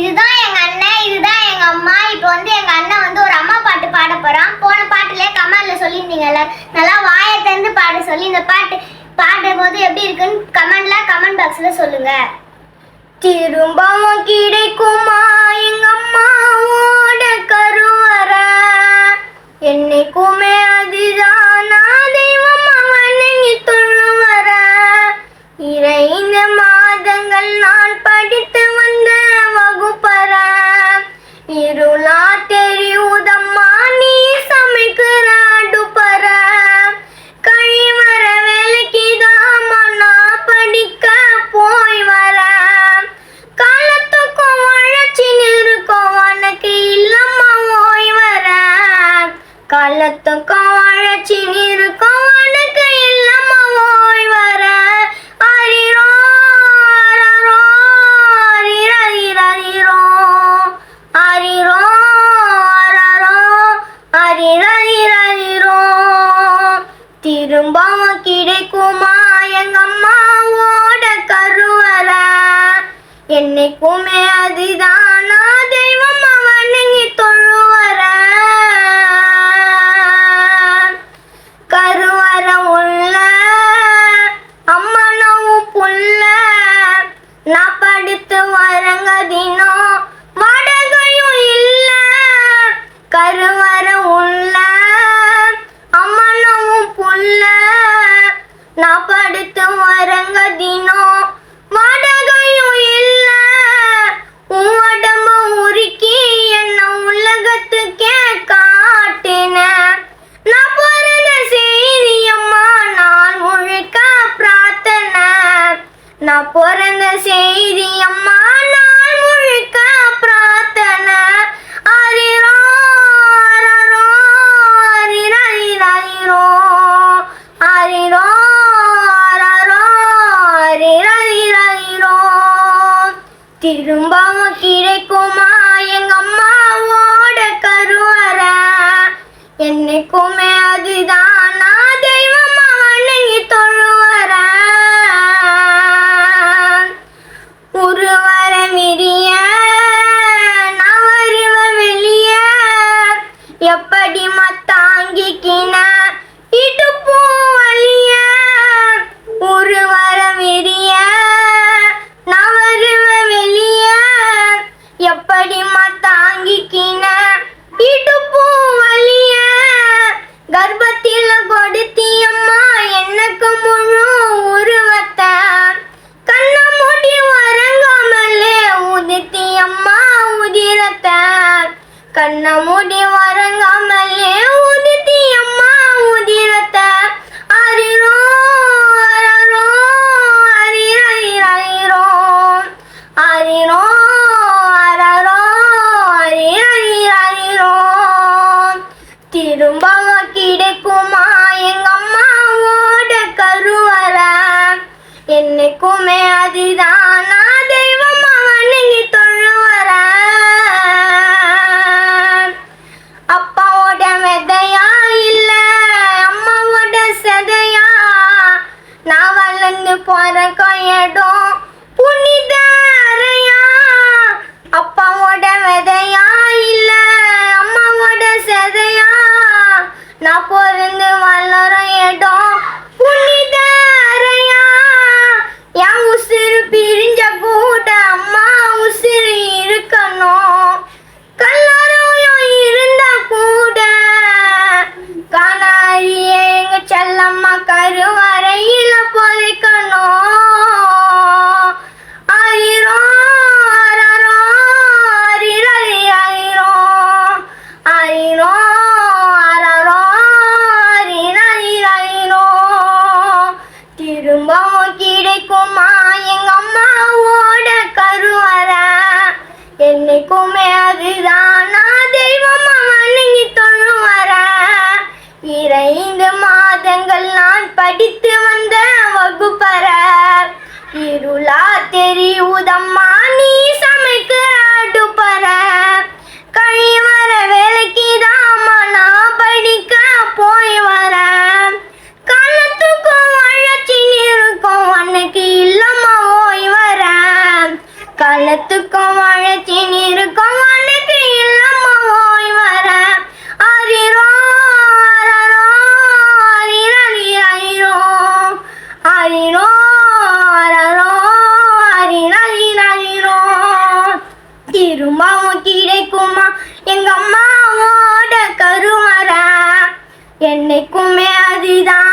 இதுதான் எங்க அண்ணன் இதுதான் எங்க அம்மா. இப்போ வந்து எங்க அண்ணன் வந்து ஒரு அம்மா பாட்டு பாட போறான். போன பாட்டுல கமெண்ட்ல சொல்லியிருந்தீங்கல்ல நல்லா வாயை திறந்து பாட சொல்லி இந்த பாட்டு பாடுற போது எப்படி இருக்குன்னு கமெண்ட்ல கமெண்ட் பாக்ஸ்ல சொல்லுங்க. திரும்பவும் கிடைக்குமா? எங்க அம்மாவோட கருவற. என்னைக்குமே அதுதான் இருளா திரும்பவும் கிடைக்குமா எங்க அம்மாவோட கருவற? என்னைக்குமே அதுதான் தெய்வம் நான் படுத்து வரங்க தினம் வாடகையும் இல்ல. உடம்ப உருக்கி என்ன உலகத்துக்கே காட்டின. நான் பிறந்த செய்தியம்மா நான் முழுக்க பிரார்த்தனை. நான் பிறந்த செய்தியம்மா திரும்பவும் கிடைக்குமா? எங்க அம்மாவோட கருவற. என்னைக்குமே அதுதான். நான் தெய்வமா வணங்கி தொழுவற. உருவர மிரிய நான் வருவ வெளிய. எப்படி மத்தாங்கிக்கின? உதிரத்தார் கண்ண மூடி வரங்காமலே உதித்தி அம்மா உதிரத்தார் குடும்பம் கிடைக்குமா? எங்க அம்மாவோட கருவற. என்னைக்குமே அதுதான். நான் தெய்வமா வணங்கி தொழுவற. இறைந்து மாதங்கள் நான் படித்து வந்த வகுப்பற. இருளா தெரியுதம்மா நீ சமைக்கிற உழைச்சி இருக்கும் அன்னைக்கு இருக்கும். அன்னைக்கு இல்லம்மா ஓய் வர. அறிரோ அரரோ ஆரிரரிரரிரோ அறிரோ அரரோ ஆரிரரிரரிரோ திரும்பவும் கிடைக்குமா எங்க அம்மாவோட கருவற என்னைக்குமே அதுதான்